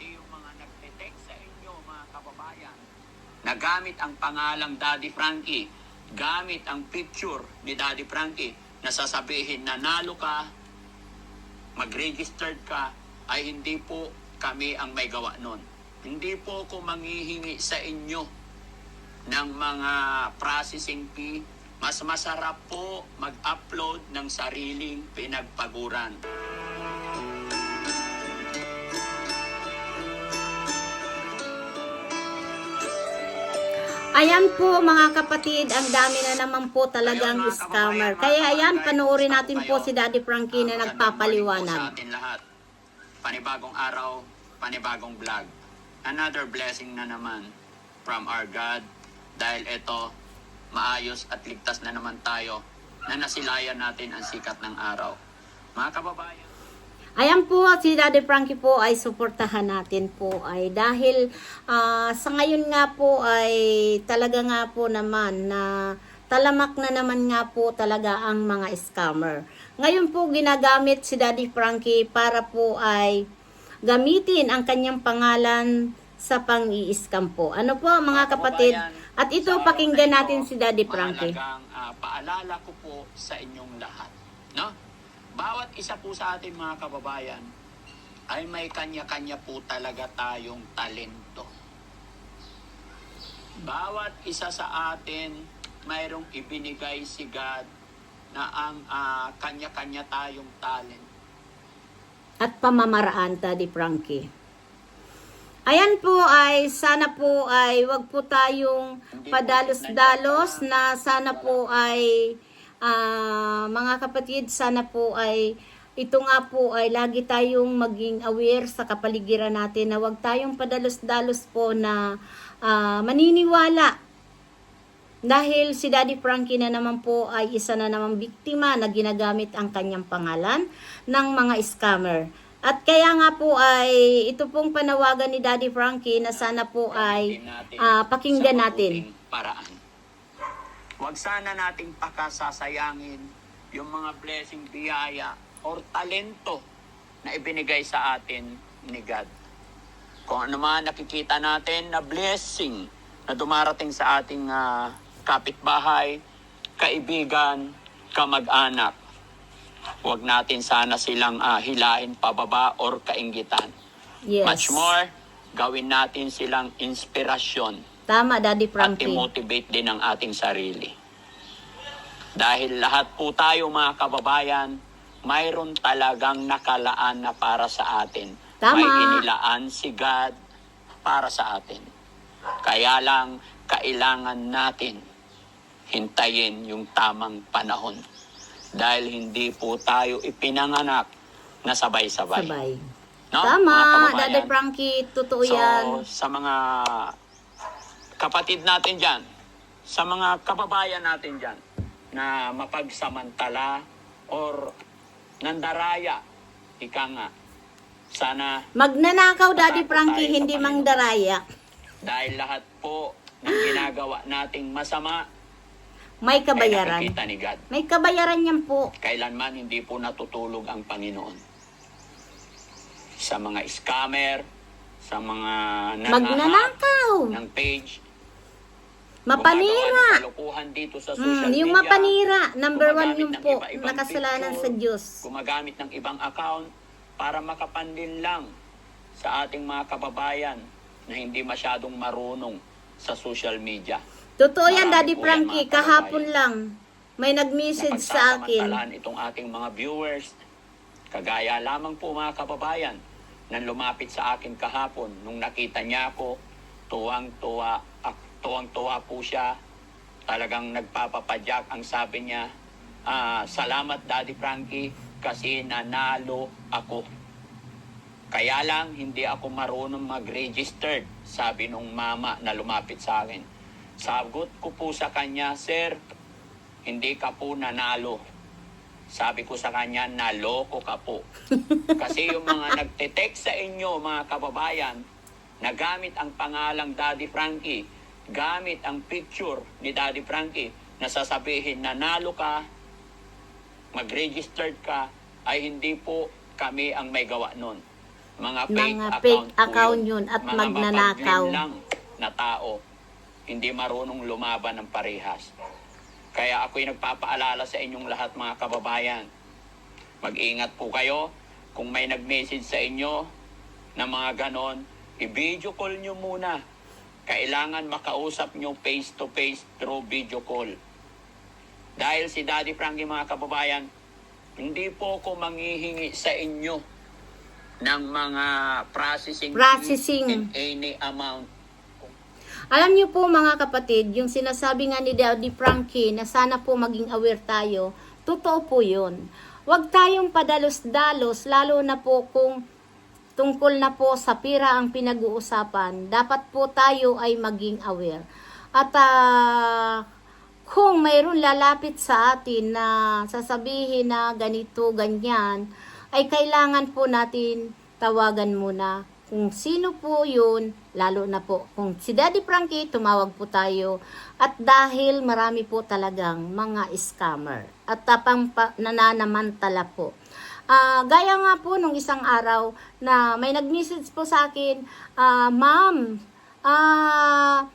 Kasi yung mga nagte-text sa inyo, mga kababayan, na gamit ang pangalang Daddy Frankie, gamit ang picture ni Daddy Frankie, na sasabihin na nalo ka, mag-registered ka, ay hindi po kami ang may gawa nun. Hindi po ako manghihingi sa inyo ng mga processing fee. Mas masarap po mag-upload ng sariling pinagpaguran. Ayan po mga kapatid, ang dami na naman po talagang scammer. Kaya ayan, panoorin natin po si Daddy Frankie na nagpapaliwanag. sa atin lahat. Panibagong araw, panibagong vlog. Another blessing na naman from our God. Dahil ito, maayos at ligtas na naman tayo na nasilayan natin ang sikat ng araw. Mga kababayan, Ayan po, si Daddy Frankie po ay suportahan natin po ay dahil ah, sa ngayon nga po ay talaga nga po naman na talamak na naman nga po talaga ang mga scammer. Ngayon po ginagamit si Daddy Frankie para po ay gamitin ang kanyang pangalan sa pang-i-scam po. Ano po mga kapatid? At ito pakinggan natin si Daddy Frankie. Mahalagang ah, paalala ko po sa inyong lahat. No? Bawat isa po sa atin mga kababayan ay may kanya-kanya po talaga tayong talento. Bawat isa sa atin mayroong ibinigay si God na ang ah, kanya-kanya tayong talent. at pamamaraan, Daddy Frankie. Ayan po ay sana po ay wag po tayong padalos-dalos na sana po ay ah, mga kapatid sana po ay ito nga po ay lagi tayong maging aware sa kapaligiran natin na wag tayong padalos-dalos po na ah, maniniwala dahil si Daddy Frankie na naman po ay isa na namang biktima na ginagamit ang kanyang pangalan ng mga scammer. At kaya nga po ay ito pong panawagan ni Daddy Frankie na sana po ay ah, pakinggan natin. mabuting Paraan. Huwag sana nating pakasasayangin yung mga blessing biyaya or talento na ibinigay sa atin ni God. Kung ano man nakikita natin na blessing na dumarating sa ating ah, kapitbahay, kaibigan, kamag-anak, huwag natin sana silang ah, hilahin pababa or kainggitan. Yes. Much more, gawin natin silang inspirasyon Tama, Daddy at Frankie. i-motivate din ang ating sarili. Dahil lahat po tayo mga kababayan, mayroon talagang nakalaan na para sa atin. Tama. May inilaan si God para sa atin. Kaya lang, kailangan natin hintayin yung tamang panahon. Dahil hindi po tayo ipinanganak na sabay-sabay. Sabay. No, Tama? Daddy Frankie, totoo So, yan. sa mga kapatid natin dyan, sa mga kababayan natin dyan, na mapagsamantala or nandaraya, ika nga, sana Magnanakaw, Daddy Frankie, hindi mangdaraya. dahil lahat po ng ginagawa nating masama May ay kabayaran. nakikita ni God. May kabayaran yan po. Kailanman hindi po natutulog ang Panginoon. Sa mga scammer, sa mga nangahat Magnanakaw. ng page, Mapanira. kalokohan dito sa social Mm, yung media, mapanira, number one ng po, iba-ibang nakasalanan picture, sa Diyos. gumagamit ng ibang account para makapandin lang sa ating mga kababayan na hindi masyadong marunong sa social media. Totoo yan, Daddy Frankie, kahapon lang. May nag-message sa akin. Itong ating mga viewers. Kagaya lamang po mga kababayan nang lumapit sa akin kahapon nung nakita niya ako, tuwang-tuwa, tuwang-tuwa po siya. Talagang nagpapapadyak ang sabi niya, "Ah, salamat Daddy Frankie kasi nanalo ako. Kaya lang hindi ako marunong mag-registered, sabi nung mama na lumapit sa akin. Sagot ko po sa kanya, Sir, hindi ka po nanalo. Sabi ko sa kanya, naloko ka po. Kasi yung mga nagte-text sa inyo, mga kababayan, na gamit ang pangalang Daddy Frankie, gamit ang picture ni Daddy Frankie, na sasabihin na nalo ka, mag-registered ka, ay hindi po kami ang may gawa nun. mga fake Mga account, fake account yun at mga magnanakaw. lang na tao, hindi marunong lumaban ng parehas. Kaya ako'y nagpapaalala sa inyong lahat mga kababayan. Mag-ingat po kayo. Kung may nag-message sa inyo na mga ganon, i-video call nyo muna. Kailangan makausap nyo face-to-face through video call. Dahil si Daddy Frankie mga kababayan, hindi po ako manghihingi sa inyo ng mga processing, Processing. in any amount. Alam niyo po mga kapatid, yung sinasabi nga ni Daddy Frankie na sana po maging aware tayo, totoo po yun. Huwag tayong padalos-dalos, lalo na po kung tungkol na po sa pira ang pinag-uusapan. Dapat po tayo ay maging aware. At ah, kung mayroon lalapit sa atin na sasabihin na ganito, ganyan, ay kailangan po natin tawagan muna kung sino po yun, lalo na po kung si Daddy Frankie, tumawag po tayo. At dahil marami po talagang mga scammer at tapang pa, nananamantala po. Ah, gaya nga po nung isang araw na may nag-message po sa akin, ah, Ma'am, ah,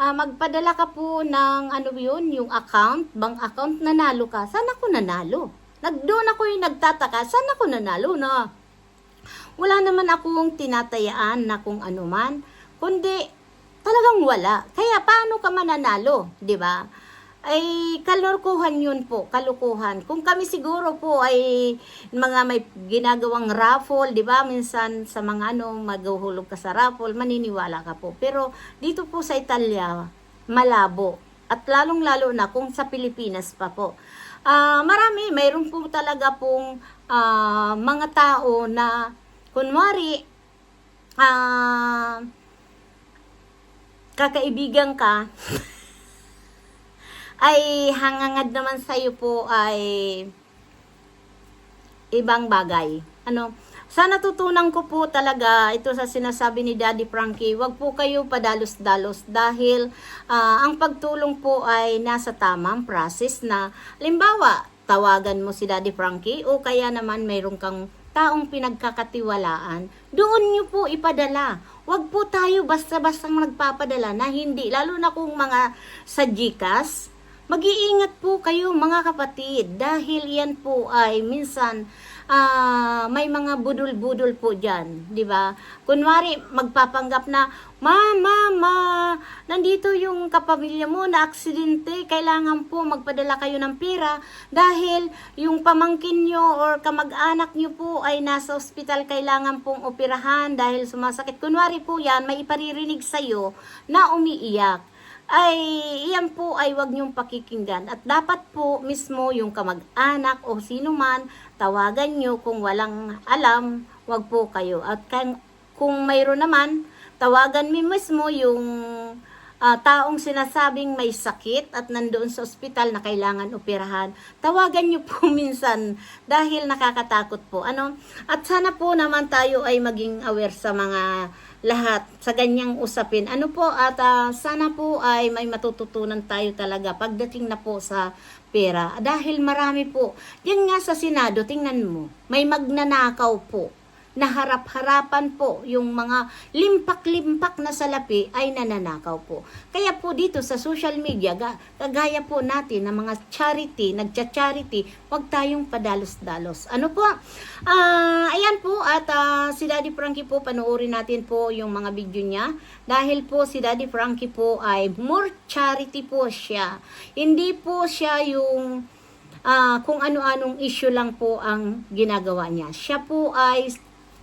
ah, magpadala ka po ng ano yun, yung account, bank account, nanalo ka. Saan ako nanalo? Nag, doon ako yung nagtataka, saan ako nanalo na? Wala naman akong tinatayaan na kung ano man, kundi talagang wala. Kaya paano ka mananalo, 'di ba? Ay kalurkuhan yun po, kalukuhan. Kung kami siguro po ay mga may ginagawang raffle, 'di ba? Minsan sa mga ano maghuhulog ka sa raffle, maniniwala ka po. Pero dito po sa Italia, malabo. At lalong-lalo na kung sa Pilipinas pa po. Ah, marami, mayroon po talaga pong ah, mga tao na kunwari ah kakaibigan ka ay hangangad naman sa iyo po ay ibang bagay. Ano? Sa natutunan ko po talaga ito sa sinasabi ni Daddy Frankie, wag po kayo padalos-dalos dahil ah, ang pagtulong po ay nasa tamang process na limbawa, tawagan mo si Daddy Frankie o kaya naman mayroon kang taong pinagkakatiwalaan, doon nyo po ipadala. Huwag po tayo basta-basta nagpapadala na hindi, lalo na kung mga sa GCash, Mag-iingat po kayo mga kapatid dahil yan po ay minsan ah, may mga budol-budol po dyan, di ba? Kunwari magpapanggap na, Ma, ma, ma, nandito yung kapamilya mo na aksidente, kailangan po magpadala kayo ng pera dahil yung pamangkin nyo or kamag-anak nyo po ay nasa ospital, kailangan pong operahan dahil sumasakit. Kunwari po yan, may iparirinig sa'yo na umiiyak ay iyan po ay wag niyong pakikinggan. At dapat po mismo yung kamag-anak o sino man tawagan niyo kung walang alam wag po kayo. At kung mayroon naman tawagan mi mismo yung ah, taong sinasabing may sakit at nandoon sa ospital na kailangan operahan tawagan niyo po minsan dahil nakakatakot po ano at sana po naman tayo ay maging aware sa mga lahat sa ganyang usapin. Ano po at ah, sana po ay may matututunan tayo talaga pagdating na po sa pera. Dahil marami po. Yan nga sa Senado, tingnan mo, may magnanakaw po na harap-harapan po yung mga limpak-limpak na salapi ay nananakaw po. Kaya po dito sa social media, ga, kagaya po natin ng mga charity, nagcha-charity, wag tayong padalos-dalos. Ano po? Ah, ayan po at ah, si Daddy Frankie po panoorin natin po yung mga video niya dahil po si Daddy Frankie po ay more charity po siya. Hindi po siya yung ah, kung ano-anong issue lang po ang ginagawa niya. Siya po ay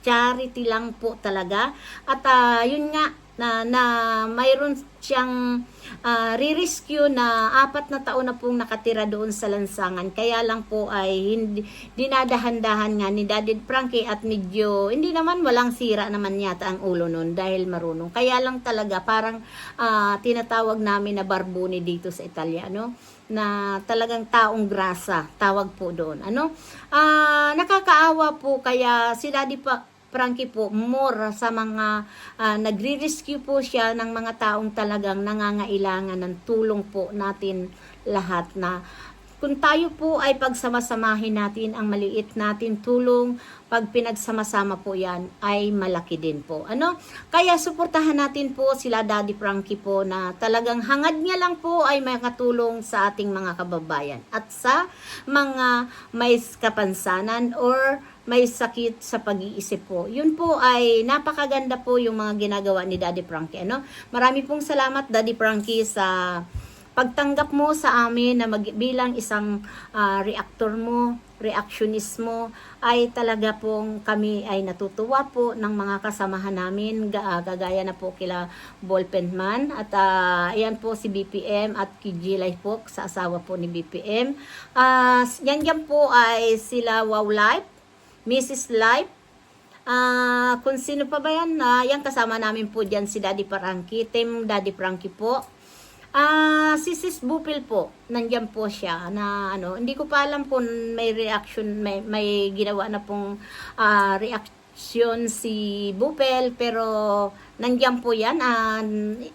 charity lang po talaga. At ah, yun nga, na, na mayroon siyang ah, re-rescue na apat na taon na pong nakatira doon sa lansangan. Kaya lang po ay hindi, dinadahan-dahan nga ni Daddy Frankie at medyo, hindi naman walang sira naman yata ang ulo nun dahil marunong. Kaya lang talaga parang ah, tinatawag namin na barbuni dito sa Italia, no? na talagang taong grasa, tawag po doon. Ano? Ah, nakakaawa po kaya si Daddy pa, Frankie po more sa mga ah, nagre-rescue po siya ng mga taong talagang nangangailangan ng tulong po natin lahat na kung tayo po ay pagsamasamahin natin ang maliit natin tulong, pag pinagsama-sama po yan, ay malaki din po. Ano? Kaya suportahan natin po sila Daddy Frankie po na talagang hangad niya lang po ay makatulong sa ating mga kababayan at sa mga may kapansanan or may sakit sa pag-iisip po. Yun po ay napakaganda po yung mga ginagawa ni Daddy Frankie. Ano? Marami pong salamat Daddy Frankie sa pagtanggap mo sa amin na mag, bilang isang ah, reactor mo, reactionist mo, ay talaga pong kami ay natutuwa po ng mga kasamahan namin, ga, ah, gagaya na po kila Ballpen Man, at ah, ayan po si BPM at Kijilay po sa asawa po ni BPM. Ah, yan yan po ay sila Wow Life, Mrs. Life, Ah, kung sino pa ba yan? Ah, yan kasama namin po diyan si Daddy Frankie, Team Daddy Frankie po. Ah, si Sis Bupil po, nandiyan po siya na ano, hindi ko pa alam kung may reaction, may, may ginawa na pong ah, reaction si Bupel, pero nandiyan po yan, ah,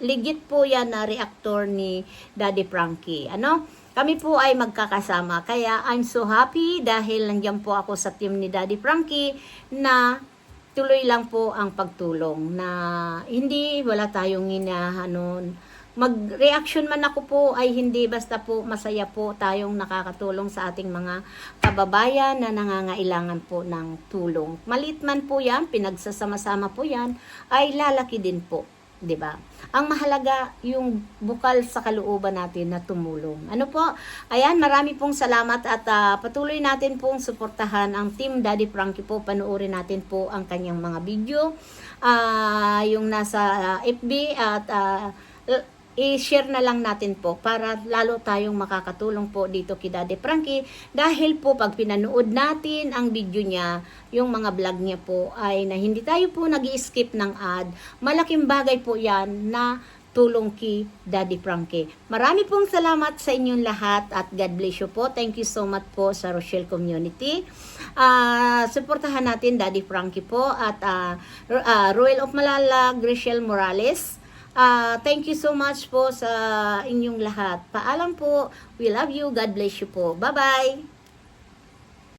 legit po yan na reactor ni Daddy Frankie. Ano? Kami po ay magkakasama. Kaya I'm so happy dahil nandiyan po ako sa team ni Daddy Frankie na tuloy lang po ang pagtulong na hindi wala tayong inahanon mag-reaction man ako po ay hindi basta po masaya po tayong nakakatulong sa ating mga kababayan na nangangailangan po ng tulong. Malit man po yan, pinagsasama-sama po yan, ay lalaki din po. 'di ba? Ang mahalaga yung bukal sa kalooban natin na tumulong. Ano po? Ayan, marami pong salamat at ah, patuloy natin pong suportahan ang Team Daddy Frankie po. Panoorin natin po ang kanyang mga video. Ah, yung nasa ah, FB at l- i-share na lang natin po para lalo tayong makakatulong po dito kay Daddy Frankie dahil po pag pinanood natin ang video niya, yung mga vlog niya po ay na hindi tayo po nag skip ng ad, malaking bagay po yan na tulong kay Daddy Frankie. Marami pong salamat sa inyong lahat at God bless you po. Thank you so much po sa Rochelle Community. Ah, suportahan natin Daddy Frankie po at ah, Ro- ah, Royal of Malalag, Rochelle Morales. Ah, thank you so much po sa inyong lahat. Paalam po. We love you. God bless you po. Bye-bye.